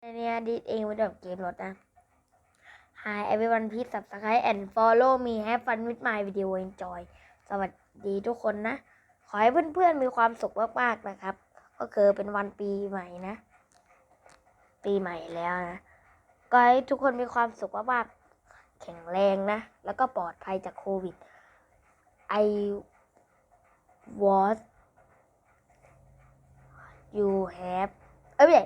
ในนี้ดิดเองไปแบบเกมรถนะ Hi everyone please subscribe and follow me have fun with my video enjoy สวัสดีทุกคนนะ ขอให้เพื่อนๆมีความสุขมากๆนะครับ ก็คือเป็นวันปีใหม่นะ ปีใหม่แล้วนะ ก็ให้ทุกคนมีความสุขมากๆแข็งแรงนะ แล้วก็ปลอดภัยจากโควิด I was you have เอ้ยไม่ใช่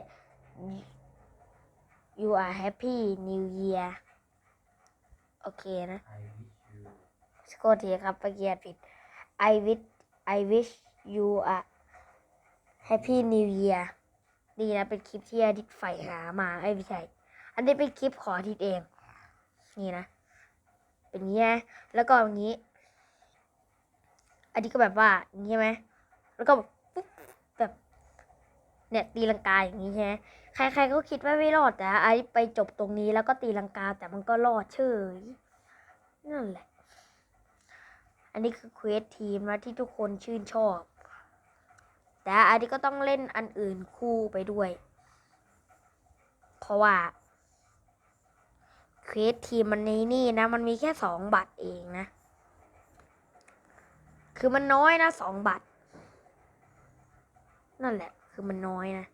you are happy new year โอเคนะ I wish you สโกทีครับเมื่อกี้อ่านผิด I wish I wish you a happy new year ดีนะ เป็นคลิปที่อาทิตย์ใฝ่หามาไอ้ยไม่ใช่อันนี้เป็นคลิปขออาทิตย์เอง นี่นะ เป็นอย่างงี้นะแล้วก็อย่างนี้ อันนี้ก็แบบว่าอย่างนี้ใช่ไหมแล้วก็แบบปุ๊บแบบ เนี่ยตีลังกาอย่างนี้ใช่ไหมใครๆก็คิดว่าไม่รอดแต่ไอ้ไปจบตรงนี้แล้วก็ตีลังกาแต่มันก็รอดเฉยนั่นแหละ อันนี้คือเควสทีมนะที่ทุกคนชื่นชอบ แต่อันนี้ก็ต้องเล่นอันอื่นคู่ไปด้วย เพราะว่าเควสทีมมันในนี่นะ มันมีแค่สองบัตรเองนะ คือมันน้อยนะสองบัตร นั่นแหละ คือมันน้อยนะ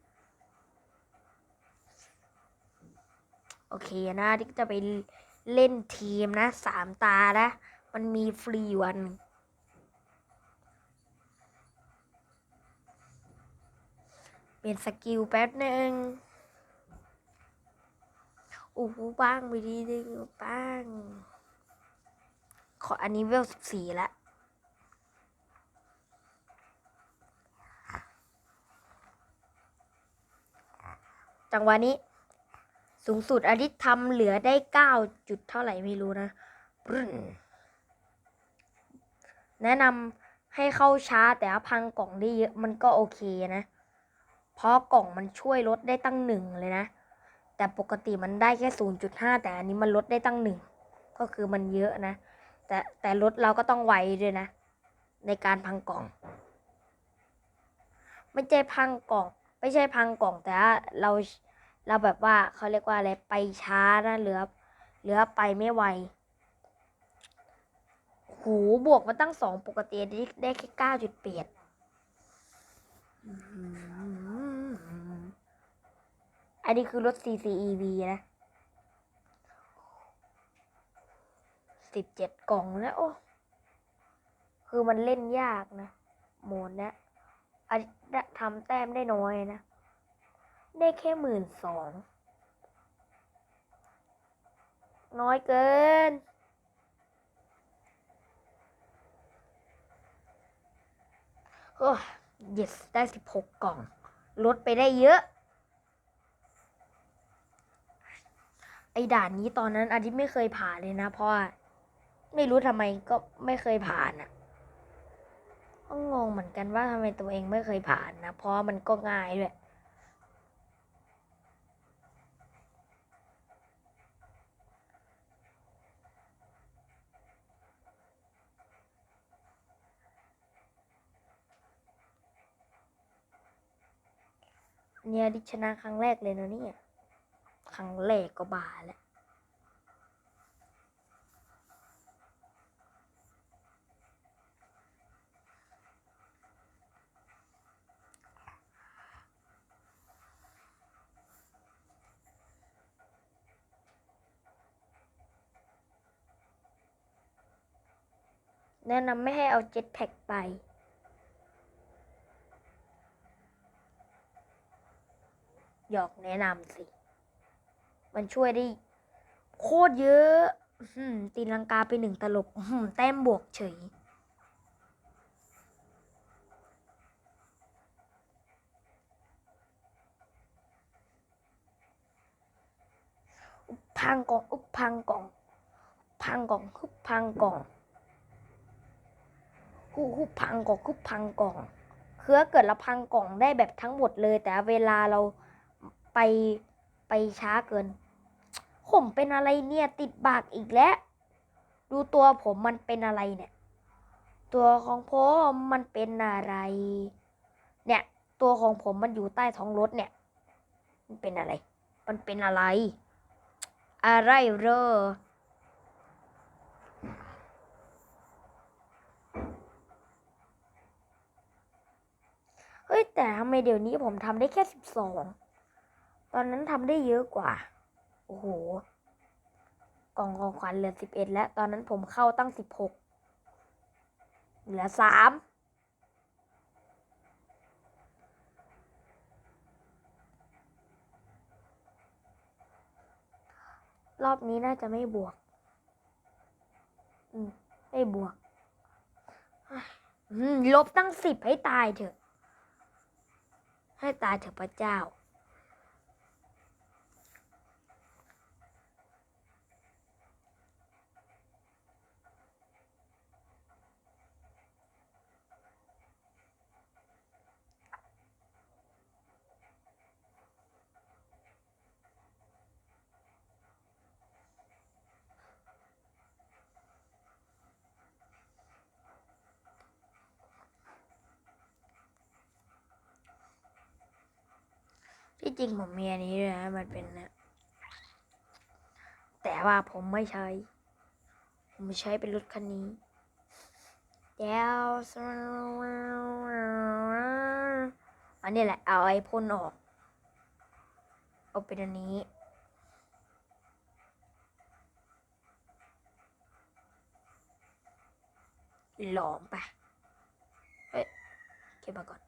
โอเคนะที่จะไปเล่นทีมนะสามตานะ มันมีฟรีวันหนึ่งเป็นสกิลแป๊บหนึ่งอู้หูบ้างไปดีดึงบ้าง ขออันนี้เวลสิบสี่ละ จังหวะนี้ สูงสุดอาทิตย์ทำเหลือได้เก้าจุดเท่าไหร่ไม่รู้นะปรึ้นแนะนำให้เข้าช้าแต่ว่าพังกล่องได้เยอะมันก็โอเคนะ เพราะกล่องมันช่วยลดได้ตั้งหนึ่งเลยนะ แต่ปกติมันได้แค่ศูนย์จุดห้าแต่อันนี้มันลดได้ตั้งหนึ่งก็คือมันเยอะนะ แต่แต่ลดเราก็ต้องไวด้วยนะ ในการพังกล่อง ไม่ใช่พังกล่อง ไม่ใช่พังกล่องแต่เราเราแบบว่าเขาเรียกว่าอะไรไปช้านะเหลือเหลือไปไม่ไวหูบวกมาตั้งสองปกติได้แค่เก้าจุดเปดอันนี้คือรถ CCEV นะสิบเจ็ดกล่องแล้วโอ้ คือมันเล่นยากนะ โหมดเนี้ยอันนี้ ทำแต้มได้น้อยนะ ได้แค่หมื่นสอง น้อยเกิน โอ้ย yes ได้สิบหกกล่อง ลดไปได้เยอะ ไอ้ด่านนี้ตอนนั้นอาทิตย์ไม่เคยผ่านเลยนะ เพราะว่าไม่รู้ทำไมก็ไม่เคยผ่านอะ่ะ ก็งงเหมือนกันว่าทำไมตัวเองไม่เคยผ่านนะ เพราะมันก็ง่ายด้วยเนี่ยดิชนะครั้งแรกเลยนะเนี่ย ครั้งแรกก็บาแล้ว แนะนำไม่ให้เอาเจ็ตแพ็กไป หยอกแนะนำสิ มันช่วยได้ โคตรเยอะตีลังกาไปหนึ่งตลบแต้มบวกเฉยพังกอง อุบพังกอง พังกองคุบพังกอง ฮู้ฮู้พังกล่องคุบพังกล่องคือเกิดเราพังกล่องได้แบบทั้งหมดเลย แต่เวลาเราไปไปช้าเกิน ผมเป็นอะไรเนี่ยติดบากอีกแล้ว ดูตัวผมมันเป็นอะไรเนี่ย ตัวของผมมันเป็นอะไร เนี่ย ตัวของผมมันอยู่ใต้ท้องรถเนี่ย มันเป็นอะไร มันเป็นอะไร อะไรเรอ เฮ้ยแต่ทำไมเดี๋ยวนี้ผมทำได้แค่สิบสองตอนนั้นทำได้เยอะกว่า โอ้โห กล่องของขวัญเหลือสิบเอ็ดแล้ว ตอนนั้นผมเข้าตั้งสิบหกเหลือสามรอบนี้น่าจะไม่บวก อืม ไม่บวก อืม ลบตั้งสิบให้ตายเถอะ ให้ตายเถอะพระเจ้า ที่ จริงผมมีอันนี้ด้วยนะ มันเป็นนะแต่ว่าผมไม่ใช้ ผมใช้เป็นรถคันนี้เดี๋ยวอันนี้แหละ เอาไอ้พ่นออก เอาเป็นอันนี้หลอมไปเฮ้ยเก็บมาก่อน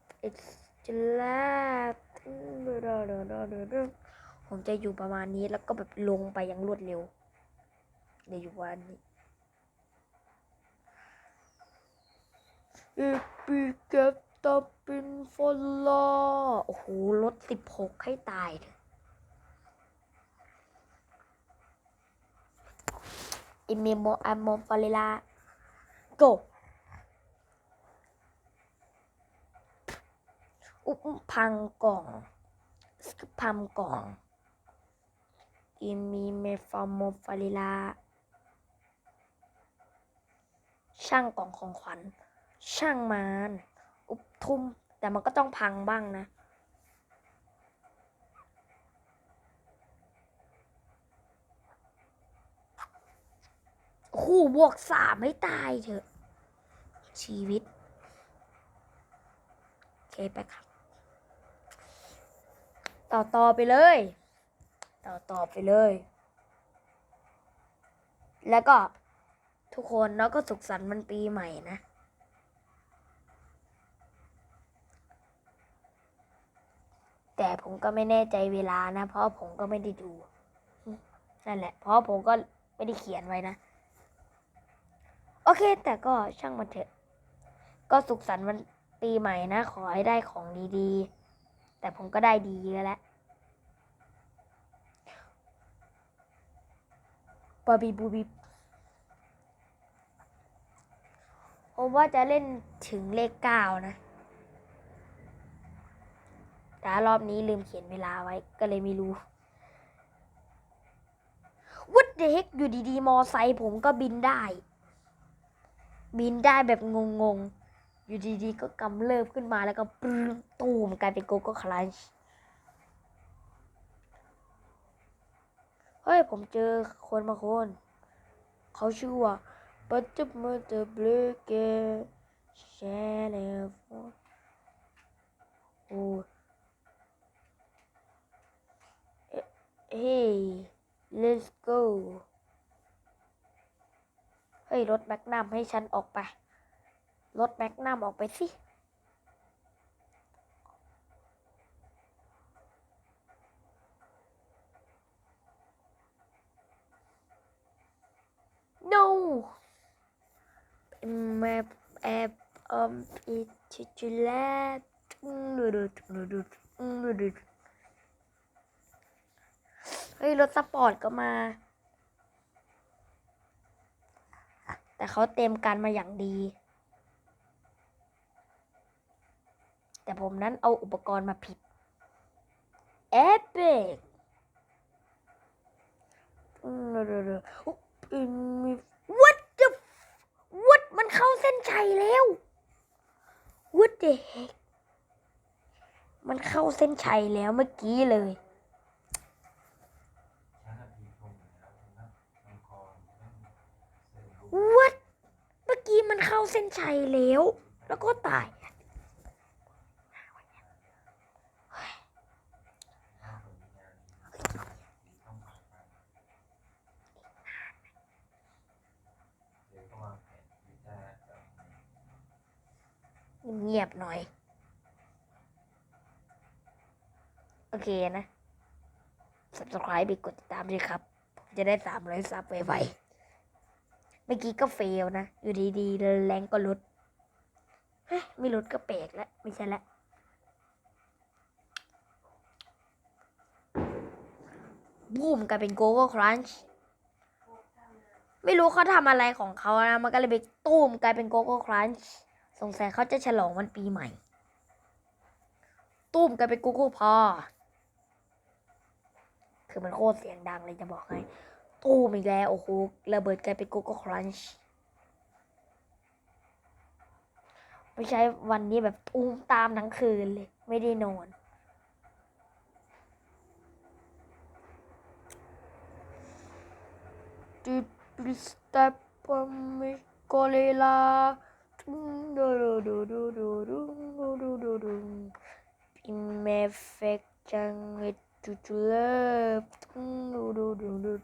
it's lab ผมจะอยู่ประมาณนี้แล้วก็แบบลงไปอย่างรวดเร็ว เดี๋ยวอยู่วันนี้ if we get the pin for law โอ้โหลดสิบหกให้ตายอะอิมิโมอัมโมฟาริลา go อุ๊บพังกล่องสกพัมกล่องอิมิเมฟอมโมฟาริลาช่างกล่องของขวัญ ช่างมันอุบทุ่มแต่มันก็ต้องพังบ้างนะโอ้โหบวกสามให้ตายเถอะ ชีวิต โอเค ไปครับ ต่อต่อไปเลย ต่อต่อไปเลย แล้วก็ทุกคนแล้วก็สุขสันต์มันปีใหม่นะ แต่ผมก็ไม่แน่ใจเวลานะ เพราะผมก็ไม่ได้ดู นั่นแหละ เพราะผมก็ไม่ได้เขียนไว้นะ โอเค แต่ก็ช่างมันเถอะ ก็สุขสันต์วันปีใหม่นะ ขอให้ได้ของดีๆ แต่ผมก็ได้ดีแล้วแหละบาบีบูบีผมว่าจะเล่นถึงเลขเก้านะ แต่รอบนี้ลืมเขียนเวลาไว้ก็เลยไม่รู้วัดเด็กอยู่ดีๆ มอไซค์ผมก็บินได้ บินได้แบบงงๆ อยู่ดีๆ ก็กำเริบขึ้นมาแล้วก็ปรึ้มตูมกลายเป็นโกโก้คลันช์เฮ้ย ผมเจอคนบางคน เขาชื่อว่าปัจจุบันเดบลเกแชเลฟโอ้เฮ้ย let's go เฮ้ย รถแมกนัมให้ฉันออกไป รถแมกนัมออกไปสิ no แมปแอบอมอิชิจุแลเฮ้ย รถสปอร์ตก็มา แต่เขาเต็มกันมาอย่างดี แต่ผมนั้นเอาอุปกรณ์มาผิดเอเปกวัด the what มันเข้าเส้นชัยแล้ว what the heck มันเข้าเส้นชัยแล้วเมื่อกี้เลย what เมื่อกี้มันเข้าเส้นชัยแล้ว แล้วก็ตาย เงียบหน่อย โอเคนะ subscribe ไปกดติดตามด้วยครับ จะได้สามร้อยซับไวๆเมื่อกี้ก็เฟลนะ อยู่ดีๆ แรงก็ลดฮ้ยไม่ลดก็แปลกแล้ว ไม่ใช่ละบูมกลายเป็นโกโก้ครันช์ไม่รู้เขาทำอะไรของเขานะ มันก็เลยไปตุ้มกลายเป็นโกโก้ครันช์ สงสัยเขาจะฉลองวันปีใหม่ ตุ้มกันเป็นกูกูพอ คือมันโคตรเสียงดังเลยจะบอกให้ ตู้มอีกแล้ว โอ้โหระเบิดกลายเป็นกูกูครันช์ไม่ใช่วันนี้แบบตุ้มตามทั้งคืนเลย ไม่ได้นอนดูดูสเตปมิโกเลลา Imperfection with to to love. do do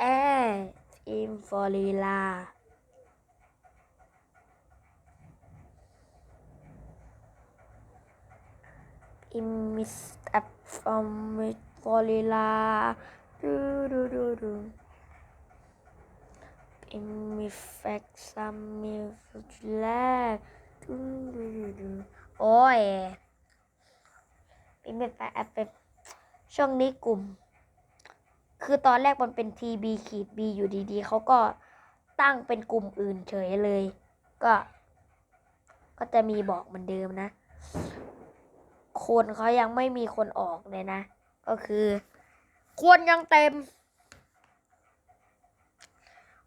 A, in Florida. In Miss F from Florida. Do do do do. เลฟดูดูดูดูอิมมิสแออิมฟอลีลาอิมมิสแอฟฟอมมิฟอลีลาดูดูดูดูมีแฟกซัมมีแลกโอ้ยเป็นแบบแอปเป็นช่วงนี้กลุ่ม คือตอนแรกมันเป็น TB ขีด B อยู่ดีๆ เขาก็ตั้งเป็นกลุ่มอื่นเฉยเลย ก็ ก็จะมีบอกเหมือนเดิมนะ คนเขายังไม่มีคนออกเลยนะ ก็คือคนยังเต็ม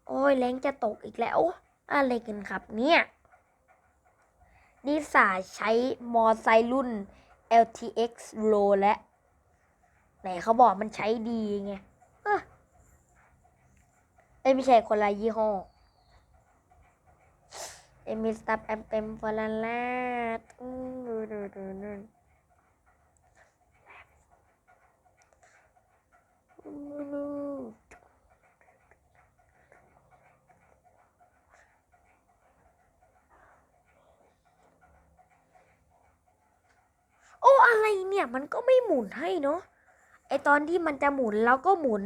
โอ้ยแรงจะตกอีกแล้ว อะไรกันครับเนี่ยนิสาใช้มอไซรุ่น LTX Low และไหนเขาบอกมันใช้ดีไงเอ้อเอ้ยไม่ใช่คนละยี่ห้อเอมิสตับแอมเต็มฟอลลดอืมดูดูดูดูดู อ้อะไรเนี่ย มันก็ไม่หมุนให้เนาะไอตอนที่มันจะหมุนแล้วก็หมุน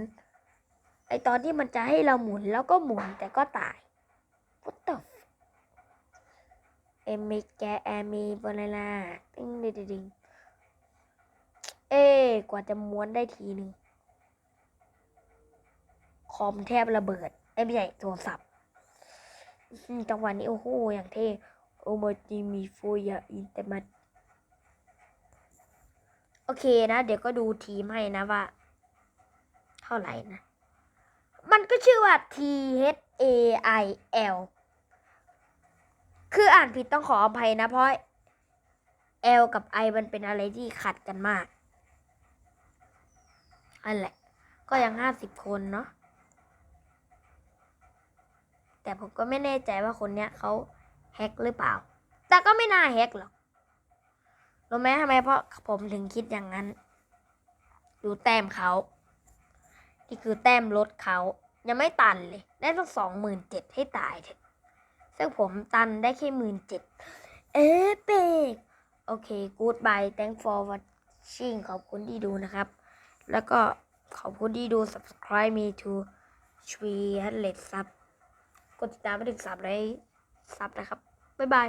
ไอตอนที่มันจะให้เราหมุนแล้วก็หมุนแต่ก็ตาย What the f- เอมิแกแอมีบลลาติ้งดิงดิงเอ๊กว่าจะม้วนได้ทีหนึ่งคอมแทบระเบิดไอ้ไม่ใช่โทรศัพท์จังหวะนี้โอ้โหอย่างเท่โอโมจิมีโฟยาอินเตอร์มัด โอเคนะ เดี๋ยวก็ดูทีมให้นะว่า เท่าไหร่นะ มันก็ชื่อว่า T H A I L คืออ่านผิดต้องขออภัยนะ เพราะ L กับ I มันเป็นอะไรที่ขัดกันมากอันแหละ ก็ยังห้าสิบคนเนาะแต่ผมก็ไม่แน่ใจว่าคนเนี้ยเขาแฮกหรือเปล่า แต่ก็ไม่น่าแฮกหรอก รู้ไหมทำไมเพราะผมถึงคิดอย่างนั้น ดูแต้มเขา นี่คือแต้มรถเขา ยังไม่ตันเลย ได้ต้องสองหมื่นเจ็ดให้ตายเถอะซึ่งผมตันได้แค่หมื่นเจ็ด เอเปกโอเค goodbye thank for watching ขอบคุณที่ดูนะครับ แล้วก็ขอบคุณที่ดู subscribe me to 300 sub กดติดตามไปถึง300 sub นะครับ บ๊ายบาย